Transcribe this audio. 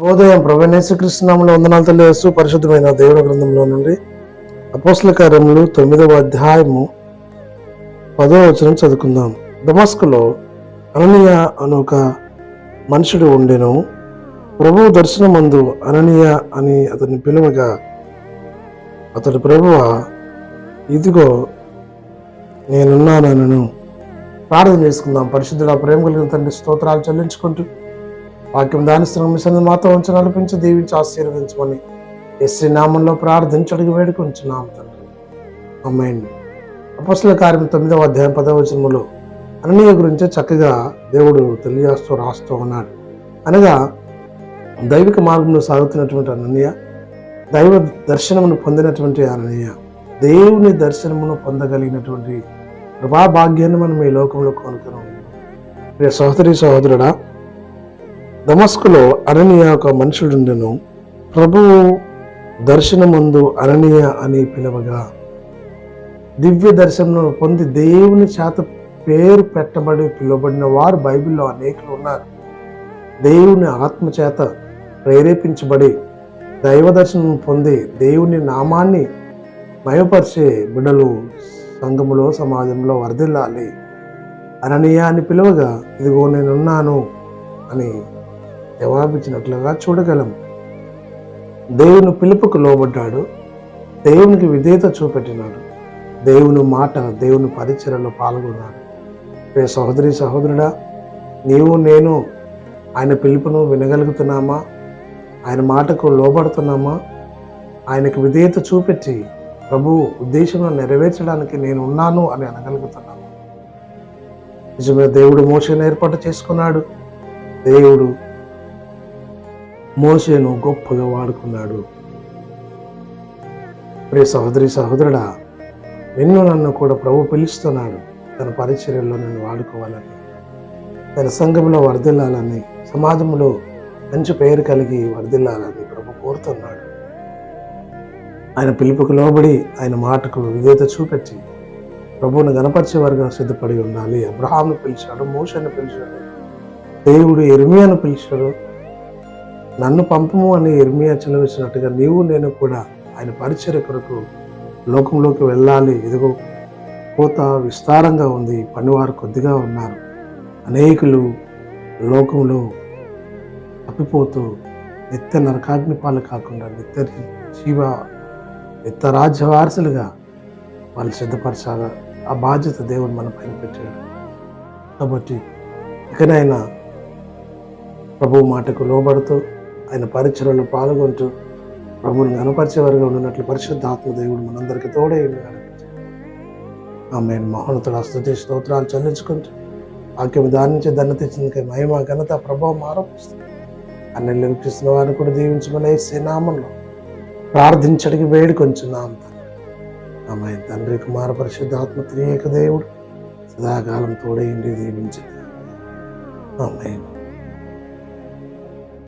ఉదయం ప్రవణేశ్వకృష్ణంలో వందనాలు తెలియజేస్తూ పరిశుద్ధమైన దేవుడి గ్రంథంలో నుండి అపోస్ల కార్యములు తొమ్మిదవ అధ్యాయము పదో వచనం చదువుకుందాం. దమస్కులో అననీయ అను ఒక మనుషుడు ఉండెను. ప్రభు దర్శనమందు అననీయ అని అతన్ని పిలువగా అతడు ప్రభువ ఇదిగో నేనున్నానను ప్రార్థన చేసుకుందాం. పరిశుద్ధుల ప్రేమ కలిగిన తండ్రి స్తోత్రాలు చెల్లించుకుంటూ వాక్యం దానిస్తున్న మిషన్ మాతో ఉంచి నడిపించి దీవించి ఆశీర్వదించమని ఎస్సీ నామంలో ప్రార్థించడికి వేడుకొంచున్నాం తండ్రి. అమ్మాయిని అపస్సుల కార్యం తొమ్మిదవ అధ్యాయం పదవ వచనములో అననీయ గురించి చక్కగా దేవుడు తెలియజేస్తూ రాస్తూ ఉన్నాడు. అనగా దైవిక మార్గంలో సాగుతున్నటువంటి అననీయ దైవ దర్శనమును పొందినటువంటి అననీయ దేవుని దర్శనమును పొందగలిగినటువంటి కృపాభాగ్యాన్ని మనం ఈ లోకంలో కొనుక్కున్నాం ప్రియ సహోదరి సహోదరుడా దమస్కులో అననీయ ఒక మనుషుడుండెను ప్రభువు దర్శనమందు అననీయ అని పిలవగా దివ్య దర్శనం పొంది దేవుని చేత పేరు పెట్టబడి పిలువబడిన వారు బైబిల్లో అనేకులు ఉన్నారు దేవుని ఆత్మ చేత ప్రేరేపించబడి దైవ దర్శనం పొంది దేవుని నామాన్ని మయపరిచే బిడలు సంఘములో సమాజంలో వర్ధిల్లాలి. అననీయ అని పిలువగా ఇదిగో నేనున్నాను అని జవాబిచ్చినట్లుగా చూడగలం. దేవుని పిలుపుకు లోబడ్డాడు. దేవునికి విధేయత చూపెట్టినాడు. దేవుని మాట దేవుని పరిచయలో పాల్గొన్నాడు. రే సహోదరి సహోదరుడా నీవు నేను ఆయన పిలుపును వినగలుగుతున్నామా? ఆయన మాటకు లోబడుతున్నామా? ఆయనకు విధేయత చూపెట్టి ప్రభు ఉద్దేశంలో నెరవేర్చడానికి నేను ఉన్నాను అని అనగలుగుతున్నాను నిజమే దేవుడు మోసను ఏర్పాటు చేసుకున్నాడు. దేవుడు మోసేను గొప్పగా వాడుకున్నాడు. ప్రే సహోదరి సహోదరుడా నిన్ను నన్ను కూడా ప్రభు పిలుస్తున్నాడు. తన పరిచర్యల్లో నన్ను వాడుకోవాలని తన సంఘంలో వర్ధిల్లాలని సమాజంలో మంచి పేరు కలిగి వర్ధిల్లాలని ప్రభు కోరుతున్నాడు. ఆయన పిలుపుకు లోబడి ఆయన మాటకు విధేత చూపెట్టి ప్రభువును గణపరిచే వారుగా సిద్ధపడి ఉండాలి. అబ్రహాంను పిలిచాడు మోషను పిలిచాడు దేవుడు ఎర్మియాను పిలిచాడు నన్ను పంపము అని ఇర్మియా చెలవిచ్చినట్టుగా నీవు నేను కూడా ఆయన పరిచయ కొరకు లోకంలోకి వెళ్ళాలి. ఎదుగు కోత విస్తారంగా ఉంది. పనివారు కొద్దిగా ఉన్నారు. అనేకులు లోకంలో తప్పిపోతూ నిత్య నరకాగ్ని పాలు కాకుండా నిత్య జీవ నిత్య రాజ్య వారసులుగా వాళ్ళు సిద్ధపరచాలి? ఆ బాధ్యత దేవుడు మన పైన పెట్టాడు. కాబట్టి ఇకనైనా ప్రభు మాటకు లోబడుతూ ఆయన పరిచయలో పాల్గొంటూ ప్రభువుని కనపరిచేవారుగా ఉన్నట్లు పరిశుద్ధాత్మ దేవుడు మనందరికీ తోడే ఆమె మహోన్నతుడు స్థుతి స్తోత్రాలు చెల్లించుకుంటూ వాక్యం దానించి ధన తెచ్చినందుకే మహిమ ఘనత ప్రభావం ఆరోపిస్తుంది అన్ని నిరీక్షిస్తున్న వారిని కూడా దీవించమని వేసే ప్రార్థించడానికి ప్రార్థించడికి వేడి కొంచెం ఆమె తండ్రి కుమార పరిశుద్ధ ఆత్మ త్రియేక దేవుడు సదాకాలం తోడేయండి దీవించింది ఆమె